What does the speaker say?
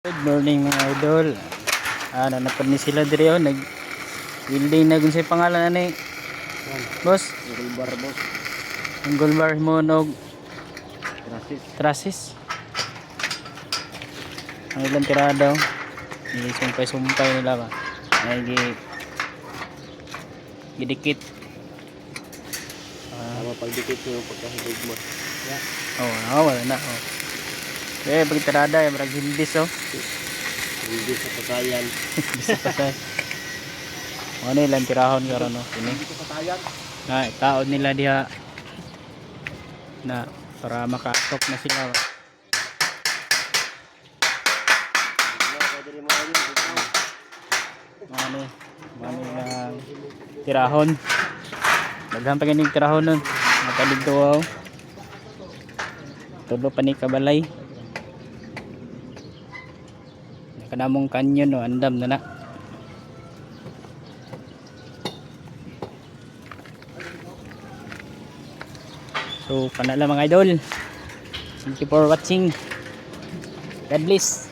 Good morning mga idol. Ah, nanapad ni sila diri oh, nag building na gun sa pangalan ani. Boss, Gulbar boss. ang gulbar mo nog Gratis. trasis. Ang ilang tirada oh. Ni sumpay-sumpay nila ba. Ay gi gidikit. Ah, Tama pagdikit yung pagkahigog mo. oh, ah, wala na oh. Eh, pag tirada, yung marag hindis oh. Hindi sa pagkayan. Bisa pa sa. Ano ilang tirahon karon no? Kini. Hindi sa pagkayan. na itaod nila diha na para makasok na sila dito. mani mani lang tirahon daghan pa kining tirahon nun makaligto wow tulo pa ni kabalay kanamong kanyon no? Andam na na. So panala mga idol. Thank you for watching. God bless